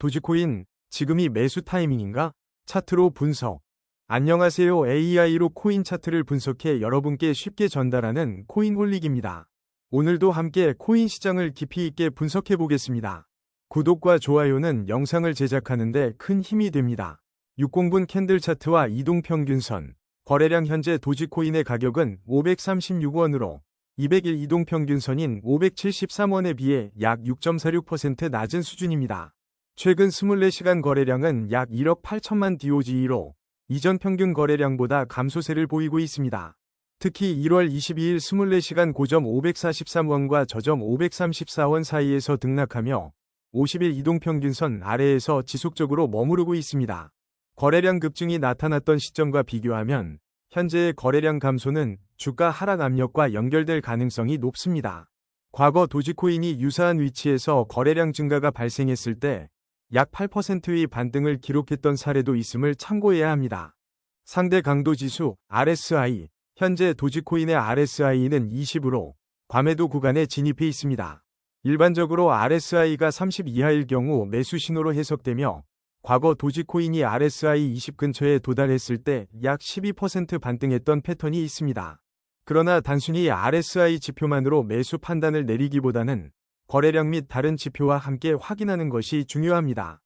도지코인, 지금이 매수 타이밍인가? 차트로 분석. 안녕하세요. AI로 코인 차트를 분석해 여러분께 쉽게 전달하는 코인홀릭입니다. 오늘도 함께 코인 시장을 깊이 있게 분석해 보겠습니다. 구독과 좋아요는 영상을 제작하는데 큰 힘이 됩니다. 60분 캔들 차트와 이동 평균선. 거래량 현재 도지코인의 가격은 536원으로 200일 이동 평균선인 573원에 비해 약 6.46% 낮은 수준입니다. 최근 24시간 거래량은 약 1억 8천만 DOG로 이전 평균 거래량보다 감소세를 보이고 있습니다. 특히 1월 22일 24시간 고점 543원과 저점 534원 사이에서 등락하며 50일 이동평균선 아래에서 지속적으로 머무르고 있습니다. 거래량 급증이 나타났던 시점과 비교하면 현재의 거래량 감소는 주가 하락 압력과 연결될 가능성이 높습니다. 과거 도지코인이 유사한 위치에서 거래량 증가가 발생했을 때 약 8%의 반등을 기록했던 사례도 있음을 참고해야 합니다. 상대 강도 지수 RSI 현재 도지코인의 RSI는 20으로 과매도 구간에 진입해 있습니다. 일반적으로 RSI가 30 이하일 경우 매수 신호로 해석되며 과거 도지코인이 RSI 20 근처에 도달했을 때 약 12% 반등했던 패턴이 있습니다. 그러나 단순히 RSI 지표만으로 매수 판단을 내리기보다는 거래량 및 다른 지표와 함께 확인하는 것이 중요합니다.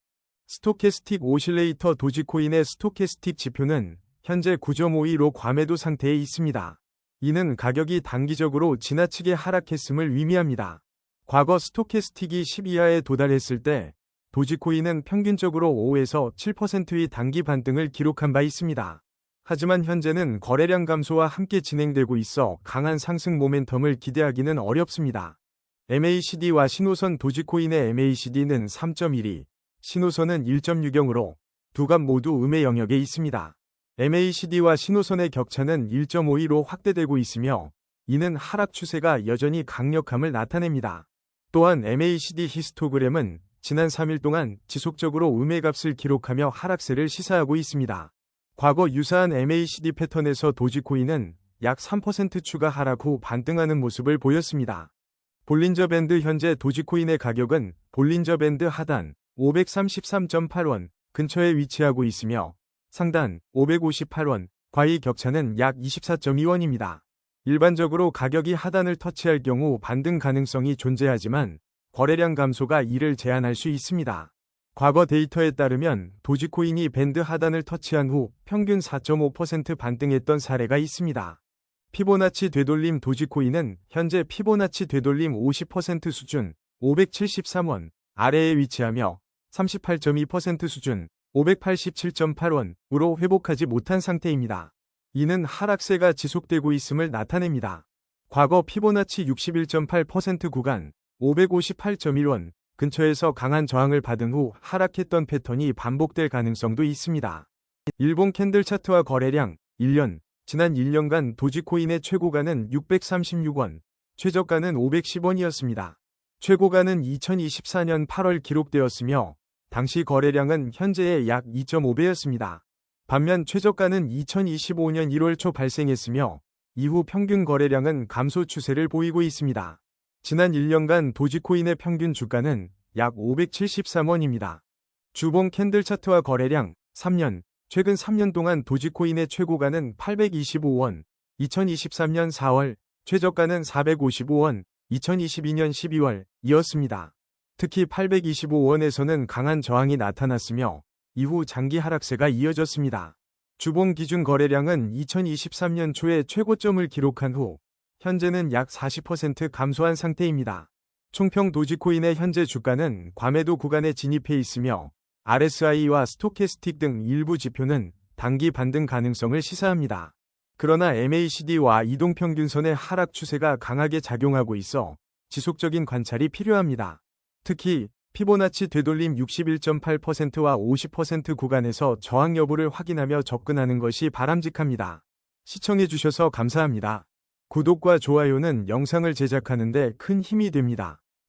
스토캐스틱 오실레이터 도지코인의 스토캐스틱 지표는 현재 9.52로 과매도 상태에 있습니다. 이는 가격이 단기적으로 지나치게 하락했음을 의미합니다. 과거 스토캐스틱이 10 이하에 도달했을 때 도지코인은 평균적으로 5에서 7%의 단기 반등을 기록한 바 있습니다. 하지만 현재는 거래량 감소와 함께 진행되고 있어 강한 상승 모멘텀을 기대하기는 어렵습니다. MACD와 신호선 도지코인의 MACD는 3.12, 신호선은 1.60으로 두 값 모두 음의 영역에 있습니다. MACD와 신호선의 격차는 1.52로 확대되고 있으며 이는 하락 추세가 여전히 강력함을 나타냅니다. 또한 MACD 히스토그램은 지난 3일 동안 지속적으로 음의 값을 기록하며 하락세를 시사하고 있습니다. 과거 유사한 MACD 패턴에서 도지코인은 약 3% 추가 하락 후 반등하는 모습을 보였습니다. 볼린저 밴드 현재 도지코인의 가격은 볼린저 밴드 하단 533.8원 근처에 위치하고 있으며 상단 558원 과의 격차는 약 24.2원입니다. 일반적으로 가격이 하단을 터치할 경우 반등 가능성이 존재하지만 거래량 감소가 이를 제한할 수 있습니다. 과거 데이터에 따르면 도지코인이 밴드 하단을 터치한 후 평균 4.5% 반등했던 사례가 있습니다. 피보나치 되돌림 도지코인은 현재 피보나치 되돌림 50% 수준 573원 아래에 위치하며 38.2% 수준 587.8원으로 회복하지 못한 상태입니다. 이는 하락세가 지속되고 있음을 나타냅니다. 과거 피보나치 61.8% 구간 558.1원 근처에서 강한 저항을 받은 후 하락했던 패턴이 반복될 가능성도 있습니다. 일본 캔들 차트와 거래량 1년 지난 1년간 도지코인의 최고가는 636원, 최저가는 510원이었습니다. 최고가는 2024년 8월 기록되었으며 당시 거래량은 현재의 약 2.5배였습니다. 반면 최저가는 2025년 1월 초 발생했으며 이후 평균 거래량은 감소 추세를 보이고 있습니다. 지난 1년간 도지코인의 평균 주가는 약 573원입니다. 주봉 캔들 차트와 거래량 3년 최근 3년 동안 도지코인의 최고가는 825원, 2023년 4월, 최저가는 455원, 2022년 12월 이었습니다. 특히 825원에서는 강한 저항이 나타났으며 이후 장기 하락세가 이어졌습니다. 주봉 기준 거래량은 2023년 초에 최고점을 기록한 후 현재는 약 40% 감소한 상태입니다. 총평 도지코인의 현재 주가는 과매도 구간에 진입해 있으며 RSI와 스토캐스틱 등 일부 지표는 단기 반등 가능성을 시사합니다. 그러나 MACD와 이동평균선의 하락 추세가 강하게 작용하고 있어 지속적인 관찰이 필요합니다. 특히 피보나치 되돌림 61.8%와 50% 구간에서 저항 여부를 확인하며 접근하는 것이 바람직합니다. 시청해주셔서 감사합니다. 구독과 좋아요는 영상을 제작하는데 큰 힘이 됩니다.